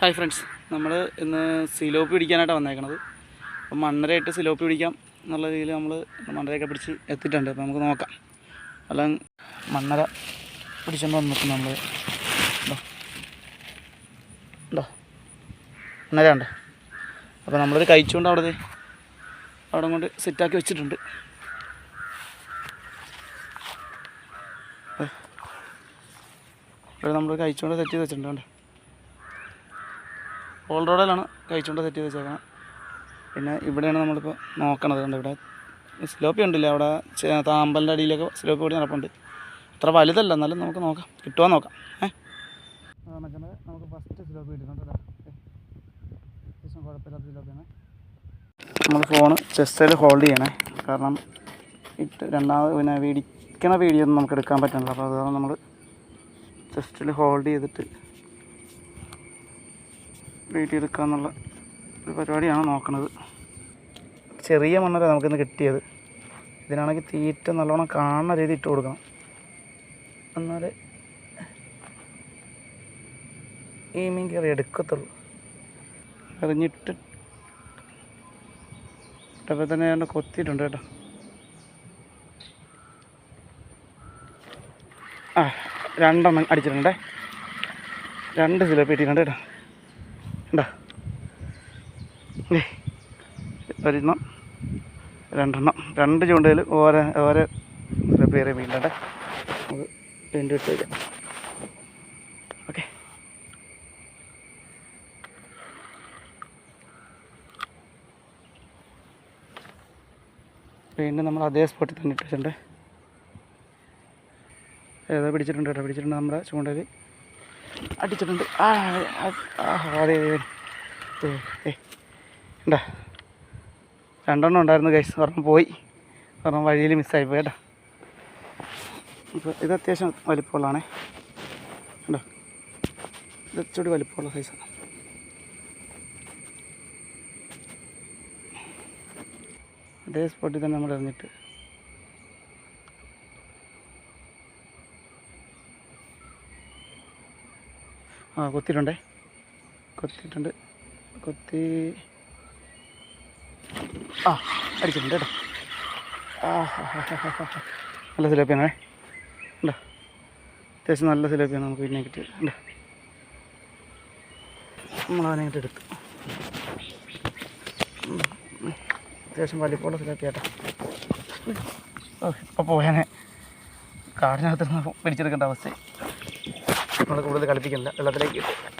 Hi friends നമ്മൾ ഇന്ന് സിലോപ്പി പിടിക്കാനായിട്ടാണ് വന്നേക്കണത്. അപ്പം മണ്ണരയിട്ട് സിലോപ്പി പിടിക്കാം എന്നുള്ള രീതിയിൽ നമ്മൾ മണ്ണരയൊക്കെ പിടിച്ച് എത്തിയിട്ടുണ്ട്. അപ്പോൾ നമുക്ക് നോക്കാം. അല്ല മണ്ണര പിടിച്ചുകൊണ്ട് വന്നിട്ട് നമ്മൾ ഉണ്ടോ മണ്ണര ഉണ്ടോ അപ്പോൾ നമ്മളൊരു കഴിച്ചുകൊണ്ട് അവിടെ അവിടെ കൊണ്ട് സെറ്റാക്കി വെച്ചിട്ടുണ്ട്. ഇവിടെ നമ്മൾ കഴിച്ചുകൊണ്ട് സെറ്റ് ചെയ്ത് വെച്ചിട്ടുണ്ട് ഓൾ റോഡിലാണ് കഴിച്ചുകൊണ്ട് സെറ്റ് ചെയ്ത് വെച്ചേക്കണം പിന്നെ ഇവിടെയാണ് നമ്മളിപ്പോൾ നോക്കണത് കണ്ട് ഇവിടെ? സ്ലോപ്പി ഉണ്ടല്ലേ അവിടെ താമ്പലിന്റെ അടിയിലൊക്കെ സ്ലോപ്പ് കൂടി നടപ്പുണ്ട്. അത്ര വലുതല്ല എന്നാലും നമുക്ക് നോക്കാം. കിട്ടുമോ നോക്കാം. ഏഹ് നമുക്ക് ഫസ്റ്റ് സ്ലോപ്പ് കിട്ടുന്നുണ്ട് കേട്ടോ അത്യാവശ്യം കുഴപ്പമില്ലാത്ത സ്ലോപ്പിയാണ് നമ്മൾ ഫോൺ ചെസ്റ്റിൽ ഹോൾഡ് ചെയ്യണേ. കാരണം ഇട്ട് രണ്ടാമത് പിന്നെ വീടിക്കണ വീഡിയൊന്നും നമുക്ക് എടുക്കാൻ പറ്റുന്നില്ല അപ്പോൾ അതാണ് നമ്മൾ ചെസ്റ്റിൽ ഹോൾഡ് ചെയ്തിട്ട് എടുക്കുക എന്നുള്ള ഒരു പരിപാടിയാണ് നോക്കുന്നത് ചെറിയ മണ്ണര നമുക്കിന്ന് കിട്ടിയത്. ഇതിനാണെങ്കിൽ തീറ്റ നല്ലോണം കാണുന്ന രീതി ഇട്ട് കൊടുക്കണം. എന്നാലേ ഈ മീൻ കയറി എടുക്കത്തുള്ളൂ. എറിഞ്ഞിട്ട് ഇട്ടപ്പോൾ തന്നെ ഞാൻ കൊത്തിയിട്ടുണ്ട് കേട്ടോ. ആ രണ്ടെണ്ണം അടിച്ചിട്ടുണ്ടേ. രണ്ട് സിലപ്പ് ഇട്ടിട്ടുണ്ട് കേട്ടോ. ഒരെണ്ണം രണ്ടെണ്ണം. രണ്ട് ചൂണ്ടയിൽ ഓരോ ഓരോ പേര് വീണ്ടേ നമുക്ക് രണ്ട് ഇട്ട് വയ്ക്കാം ഓക്കെ വീണ്ടും നമ്മൾ അതേ സ്പോട്ടിൽ തന്നെ ഇട്ടിട്ടുണ്ട് ഏതാ പിടിച്ചിട്ടുണ്ട്? കേട്ടോ പിടിച്ചിട്ടുണ്ട് നമ്മുടെ ചൂണ്ടയിൽ. അടിച്ചിട്ടുണ്ട്. ആ അതെ രണ്ടെണ്ണം ഉണ്ടായിരുന്നു ഗൈസ് ഒരെണ്ണം പോയി. ഒരെണ്ണം വഴിയിൽ മിസ്സായി പോയി കേട്ടോ. അപ്പോൾ ഇത് അത്യാവശ്യം വലിപ്പമുള്ളതാണേ. ഉണ്ടോ ഇത് ഇച്ചിരി വലിപ്പമുള്ള സൈസ് അതേ സ്പോട്ടിൽ തന്നെ നമ്മൾ എറിഞ്ഞിട്ട് ആ കൊത്തിയിട്ടുണ്ടേ. കൊത്തിയിട്ടുണ്ട്. കൊത്തി. ആ അടിച്ചിട്ടുണ്ട് കേട്ടോ. ആ. നല്ല സിലോപ്പിയാണേ. ഉണ്ടോ? അത്യാവശ്യം നല്ല സിലോപ്പിയാണ് നമുക്ക് പിന്നെ കിട്ടിയത്. ഉണ്ടോ? നമ്മളവനെ ഇങ്ങോട്ട് എടുത്തു. അത്യാവശ്യം വലിപ്പമുള്ള സിലോപ്പിയാട്ടോ ഇപ്പോൾ പോയാനെ. കാടിനകത്ത് പിടിച്ചെടുക്കേണ്ട അവസ്ഥ നമ്മൾ കൂടുതൽ കളിപ്പിക്കുന്നില്ല വെള്ളത്തിലേക്ക് ഇട്ട്.